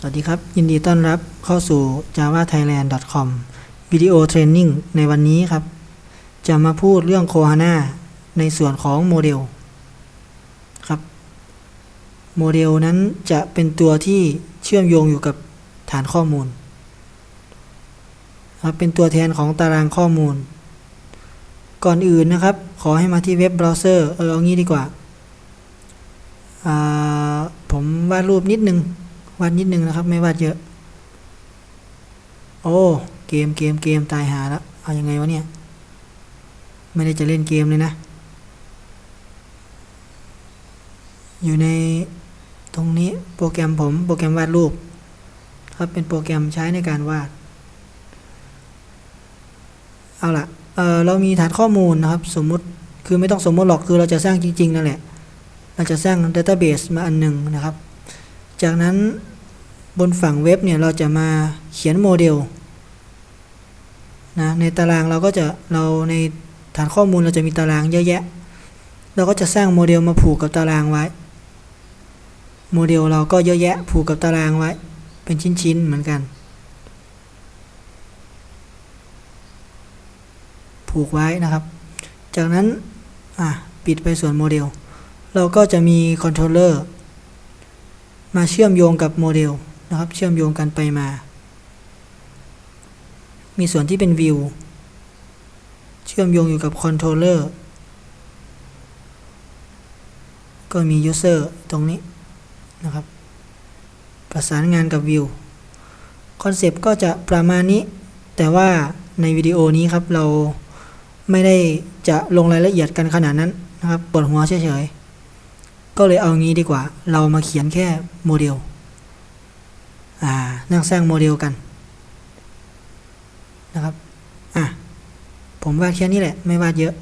สวัสดีครับ ยินดีต้อนรับเข้าสู่ java thailand com วิดีโอเทรนนิ่งในวันนี้ครับ จะมาพูดเรื่อง Kohana ในส่วนของโมเดลครับโมเดลนั้นจะเป็นตัวที่เชื่อมโยงอยู่กับฐานข้อมูลครับเป็นตัวแทนของตารางข้อมูล ก่อนอื่นนะครับ ขอให้มาที่เว็บเบราว์เซอร์เออเอางี้ดีกว่า ผมวาดรูปนิดนึง วาดนิดนึงนะครับ ไม่วาดเยอะ โอ้ เกมเกมเกมตายหาแล้ว เอายังไงวะเนี่ย ไม่ได้จะเล่นเกมเลยนะ อยู่ในตรงนี้โปรแกรมผมโปรแกรมวาดรูป ครับเป็นโปรแกรมใช้ในการวาด เอาละเออเรามีฐานข้อมูลนะครับ สมมุติคือไม่ต้องสมมติหรอกคือเราจะสร้างจริง ๆ นั่นแหละ เราจะสร้าง Database มาอันหนึ่งนะครับ จากนั้นบนฝั่งเว็บเนี่ยเราจะมาเขียนโมเดลนะในตารางเราก็จะเราในฐานข้อมูลเราจะมีตารางเยอะแยะ เราก็จะสร้างโมเดลมาผูกกับตารางไว้ โมเดลเราก็เยอะแยะผูกกับตารางไว้ เป็นชิ้นๆเหมือนกัน ผูกไว้นะครับ จากนั้นอะปิดไปส่วนโมเดล เราก็จะมีคอนโทรลเลอร์ มาเชื่อมโยงกับโมเดลนะครับเชื่อมโยงกันไปมา มีส่วนที่เป็นวิวเชื่อมโยงอยู่กับคอนโทรลเลอร์ก็มี User ตรงนี้นะครับ ประสานงานกับวิวคอนเซปต์ก็จะประมาณนี้ แต่ว่าในวิดีโอนี้ครับ เราไม่ได้จะลงรายละเอียดกันขนาดนั้นนะครับปวดหัวเฉยๆ ก็เลยเอางี้ดีกว่า เรามาเขียนแค่โมเดล อ่า นั่งสร้างโมเดลกัน นะครับ อะ ผมวาดแค่นี้แหละ ไม่วาดเยอะ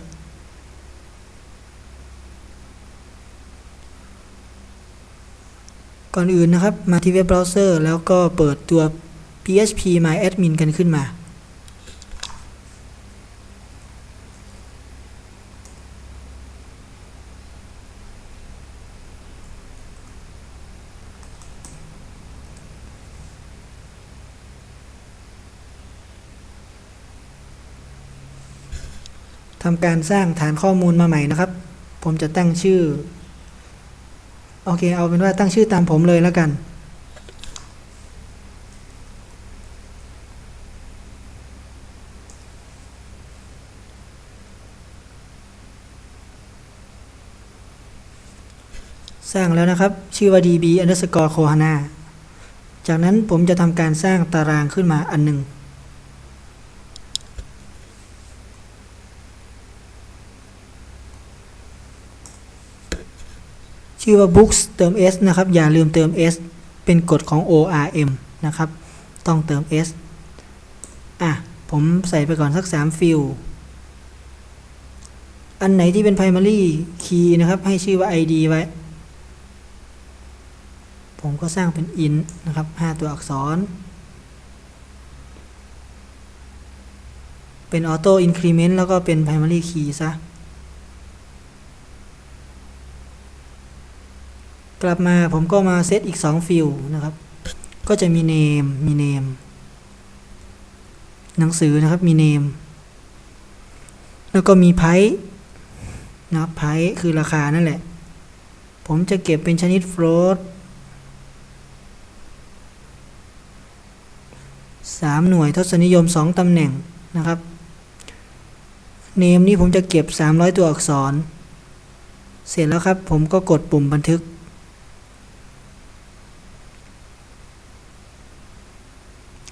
ก่อนอื่นนะครับ มาที่เว็บเบราว์เซอร์ แล้วก็เปิดตัว php my admin กันขึ้นมา ทำการสร้างฐานข้อมูลมาใหม่นะครับ ผมจะตั้งชื่อ โอเค เอาเป็นว่าตั้งชื่อตามผมเลยแล้วกัน สร้างแล้วนะครับ ชื่อว่า db underscore kohana จากนั้นผมจะทำการสร้างตารางขึ้นมาอันหนึ่ง ชื่อว่า books เติม s นะครับ อย่าลืมเติม s เป็นกฎของ orm นะครับ ต้องเติม s อะ ผมใส่ไปก่อนสัก 3 ฟิลอันไหนที่เป็น primary key นะครับ ให้ชื่อว่า id ไว้ ผมก็สร้างเป็น int นะครับ 5 ตัวอักษร เป็น auto increment แล้วก็เป็น primary key ซะ กลับมาผมก็มาเซตอีก2ฟิลนะครับ ก็จะมี name มี name หนังสือนะครับมี name แล้วก็มี price นะครับ price คือราคานั่นแหละ ผมจะเก็บเป็นชนิด float 3หน่วยทศนิยม2ตำแหน่งนะครับ name นี่ผมจะเก็บ 300 ตัวอักษร เสร็จแล้วครับ ผมก็กดปุ่มบันทึก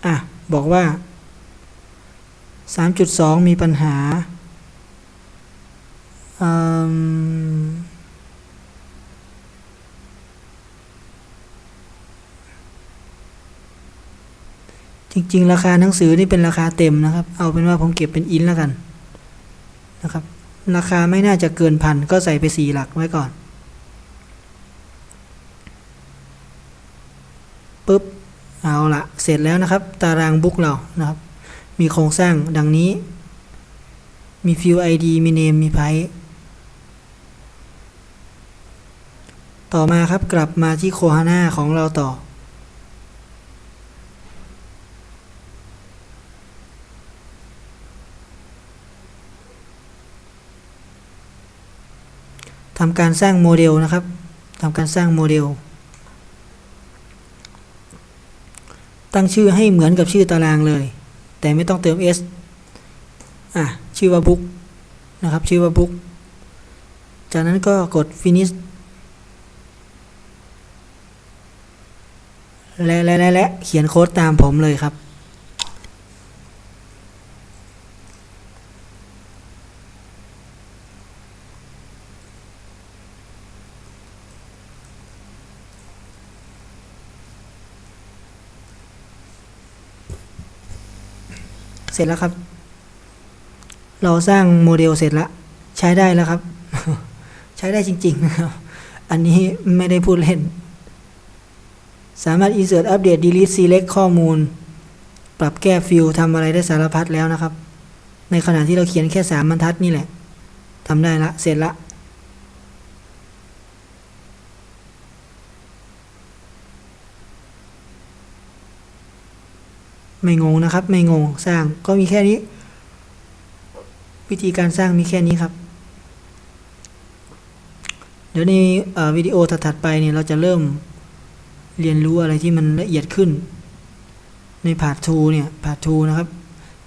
อะ บอกว่า 3.2 มีปัญหา จริง ๆ ราคาหนังสือนี่เป็นราคาเต็มนะครับ เอาเป็นว่าผมเก็บเป็นอินแล้วกันนะครับ ราคาไม่น่าจะเกินพันก็ใส่ไปสี่หลักไว้ก่อน เอาละเสร็จแล้วนะครับ ตารางบุ๊กเรานะครับ มีโครงสร้างดังนี้ มี field id มี name มี price ต่อมาครับกลับมาที่โคฮาน่าของเราต่อ ทำการสร้างโมเดลนะครับทำการสร้างโมเดล ตั้งชื่อให้เหมือนกับชื่อตารางเลย แต่ไม่ต้องเติม s อะชื่อว่าบุ๊กนะครับชื่อว่าบุ๊กจากนั้นก็กด finish และและและและเขียนโค้ดตามผมเลยครับ เสร็จแล้วครับ เราสร้างโมเดลเสร็จแล้ว ใช้ได้แล้วครับ ใช้ได้จริงๆนะครับ อันนี้ไม่ได้พูดเล่น สามารถ insert update delete select ข้อมูล ปรับแก้ฟิลทำอะไรได้สารพัดแล้วนะครับ ในขณะที่เราเขียนแค่สามบรรทัดนี่แหละทำได้ละ เสร็จละ ไม่งงนะครับ ไม่งงสร้างก็มีแค่นี้ วิธีการสร้างมีแค่นี้ครับ เดี๋ยวในวิดีโอถัดๆไปเนี่ยเราจะเริ่มเรียนรู้อะไรที่มันละเอียดขึ้น ในพาร์ท2เนี่ยพาร์ท2นะครับ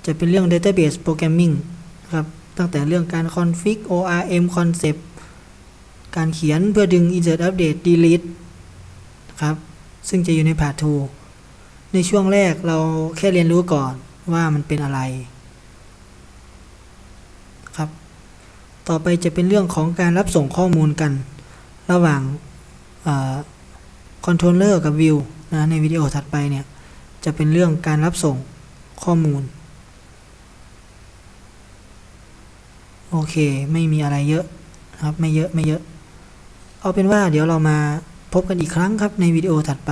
จะเป็นเรื่อง database programming นะครับ ตั้งแต่เรื่องการ config ORM concept การเขียนเพื่อดึง insert update delete ครับ ซึ่งจะอยู่ในพาร์ท2 ในช่วงแรกเราแค่เรียนรู้ก่อนว่ามันเป็นอะไรครับ ต่อไปจะเป็นเรื่องของการรับส่งข้อมูลกัน ระหว่างคอนโทรลเลอร์กับวิวนะในวิดีโอถัดไปเนี่ย จะเป็นเรื่องการรับส่งข้อมูล โอเค ไม่มีอะไรเยอะครับ ไม่เยอะ ไม่เยอะ เอาเป็นว่าเดี๋ยวเรามาพบกันอีกครั้งครับในวิดีโอถัดไป